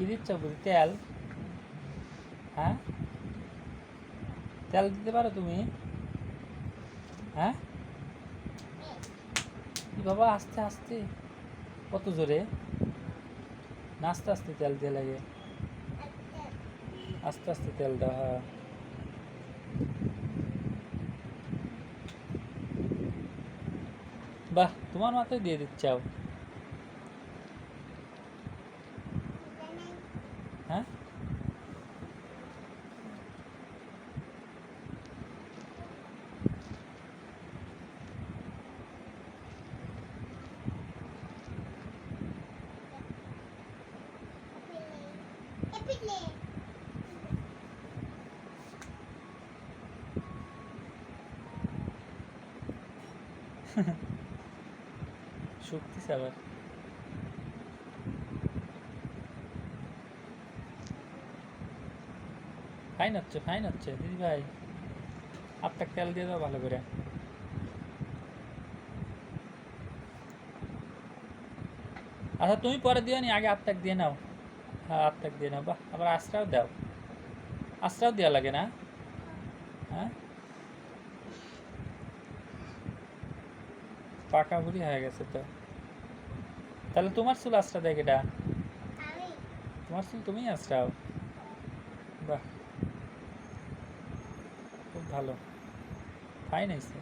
কি দিচ্ছ বুঝি তেল। হ্যাঁ? তেল দিতে পারো তুমি? হ্যাঁ? কি বাবা, আস্তে আস্তে। কত জোরে? না আস্তে আস্তে তেল দিয়ে লাগে। আস্তে আস্তে তেল দাও হ্যাঁ। বাহ, তোমার মাথায় দিয়ে দিচ্ছাও হ্যাঁ শক্তিছে আবার ফাইন হচ্ছে ফাইন হচ্ছে। দিদি ভাই আপনার তেল দিয়ে দাও ভালো করে। আচ্ছা তুমি পরে দিও নি আগে আত্মাক দিয়ে নাও। হ্যাঁ আত্মাক দিয়ে নাও বাহ আবার আশ্রাও দাও। আশ্রাও দেওয়া লাগে না? হ্যাঁ? পাকা বুড়ি হয়ে গেছে তো। তাহলে তোমার চুল আশ্রা দেয় এটা তোমার চুল তুমিই আশ্রাও। বাহ। খুব ভালো। ফাইন হয়েছে।